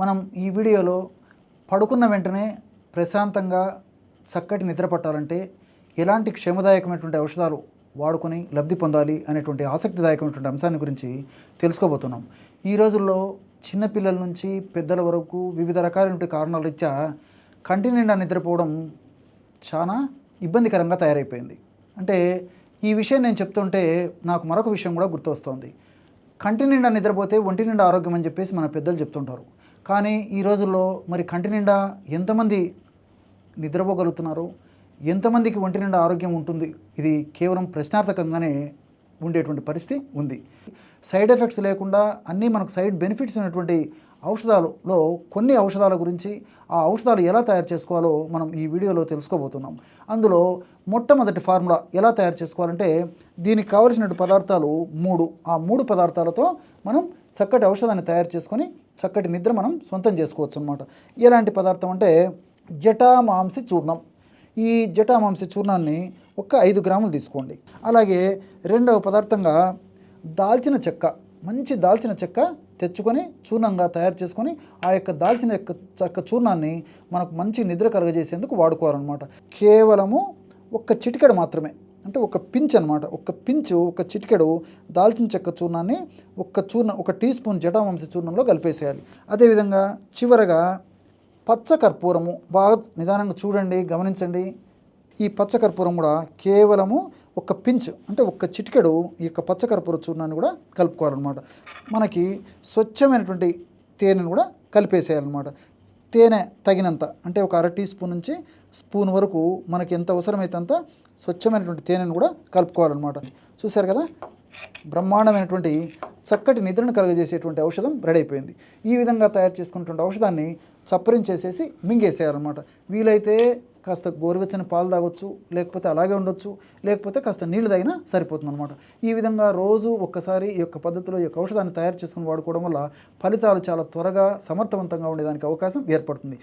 మనం ఈ వీడియోలో పడుకున్న వెంటనే ప్రశాంతంగా చక్కటి నిద్ర పట్టాలంటే ఎలాంటి క్షేమదాయకమైనటువంటి ఔషధాలు వాడుకొని లబ్ధి పొందాలి అనేటువంటి ఆసక్తిదాయకమైనటువంటి అంశాన్ని గురించి తెలుసుకోబోతున్నాం. ఈ రోజుల్లో చిన్నపిల్లల నుంచి పెద్దల వరకు వివిధ రకాలైనటువంటి కారణాల రీత్యా కంటి నిండా నిద్రపోవడం చాలా ఇబ్బందికరంగా తయారైపోయింది. అంటే ఈ విషయం నేను చెప్తుంటే నాకు మరొక విషయం కూడా గుర్తొస్తోంది. కంటి నిండా నిద్రపోతే ఒంటి నిండా ఆరోగ్యం అని చెప్పేసి మన పెద్దలు చెప్తుంటారు. కానీ ఈ రోజుల్లో మరి కంటి నిండా ఎంతమంది నిద్రపోగలుగుతున్నారు? ఎంతమందికి ఒంటి నిండా ఆరోగ్యం ఉంటుంది? ఇది కేవలం ప్రశ్నార్థకంగానే ఉండేటువంటి పరిస్థితి ఉంది. సైడ్ ఎఫెక్ట్స్ లేకుండా అన్నీ మనకు సైడ్ బెనిఫిట్స్ ఉన్నటువంటి ఔషధాలలో కొన్ని ఔషధాల గురించి ఆ ఔషధాలు ఎలా తయారు చేసుకోవాలో మనం ఈ వీడియోలో తెలుసుకోబోతున్నాం. అందులో మొట్టమొదటి ఫార్ములా ఎలా తయారు చేసుకోవాలంటే దీనికి కావలసిన పదార్థాలు మూడు. ఆ మూడు పదార్థాలతో మనం చక్కటి ఔషధాన్ని తయారు చేసుకొని చక్కటి నిద్ర మనం సొంతం చేసుకోవచ్చు అనమాట ఎలాంటి పదార్థం అంటే జటామాంసి చూర్ణం. ఈ జటామాంసి చూర్ణాన్ని ఒక ఐదు గ్రాములు తీసుకోండి. అలాగే రెండవ పదార్థంగా దాల్చిన చెక్క మంచి దాల్చిన చెక్క తెచ్చుకొని చూర్ణంగా తయారు చేసుకొని ఆ యొక్క దాల్చిన యొక్క చెక్క చూర్ణాన్ని మనకు మంచి నిద్ర కలగజేసేందుకు వాడుకోవాలన్నమాట. కేవలము ఒక్క చిటికెడు మాత్రమే. అంటే ఒక పించ్ అనమాట ఒక పించు ఒక చిటికెడు దాల్చిన చెక్క చూర్ణాన్ని ఒక చూర్ణ ఒక టీ స్పూన్ జటామాంసి చూర్ణంలో కలిపేసేయాలి. అదేవిధంగా చివరగా పచ్చ కర్పూరము బాగా నిదానంగా చూడండి గమనించండి. ఈ పచ్చ కర్పూరం కూడా కేవలము ఒక పించ్ అంటే ఒక చిటికెడు ఈ యొక్క పచ్చ కర్పూర చూర్ణాన్ని కూడా కలుపుకోవాలన్నమాట. మనకి స్వచ్ఛమైనటువంటి తేనెను కూడా కలిపేసేయాలన్నమాట. తేనె తగినంత అంటే ఒక అర టీ స్పూన్ నుంచి స్పూన్ వరకు మనకి ఎంత అవసరమైతే అంత స్వచ్ఛమైనటువంటి తేనెను కూడా కలుపుకోవాలన్నమాట. చూశారు కదా? బ్రహ్మాండమైనటువంటి చక్కటి నిద్రను కలుగజేసేటువంటి ఔషధం రెడీ అయిపోయింది. ఈ విధంగా తయారు చేసుకున్నటువంటి ఔషధాన్ని చప్పరించేసేసి మింగేసేయాలన్నమాట. వీలైతే కాస్త గోరువెచ్చని పాలు తాగొచ్చు లేకపోతే అలాగే ఉండొచ్చు లేకపోతే కాస్త నీళ్ళు తాగినా సరిపోతుంది అనమాట ఈ విధంగా రోజు ఒక్కసారి ఈ యొక్క పద్ధతిలో ఈ యొక్క ఔషధాన్ని తయారు చేసుకుని వాడుకోవడం వల్ల ఫలితాలు చాలా త్వరగా సమర్థవంతంగా ఉండేదానికి అవకాశం ఏర్పడుతుంది.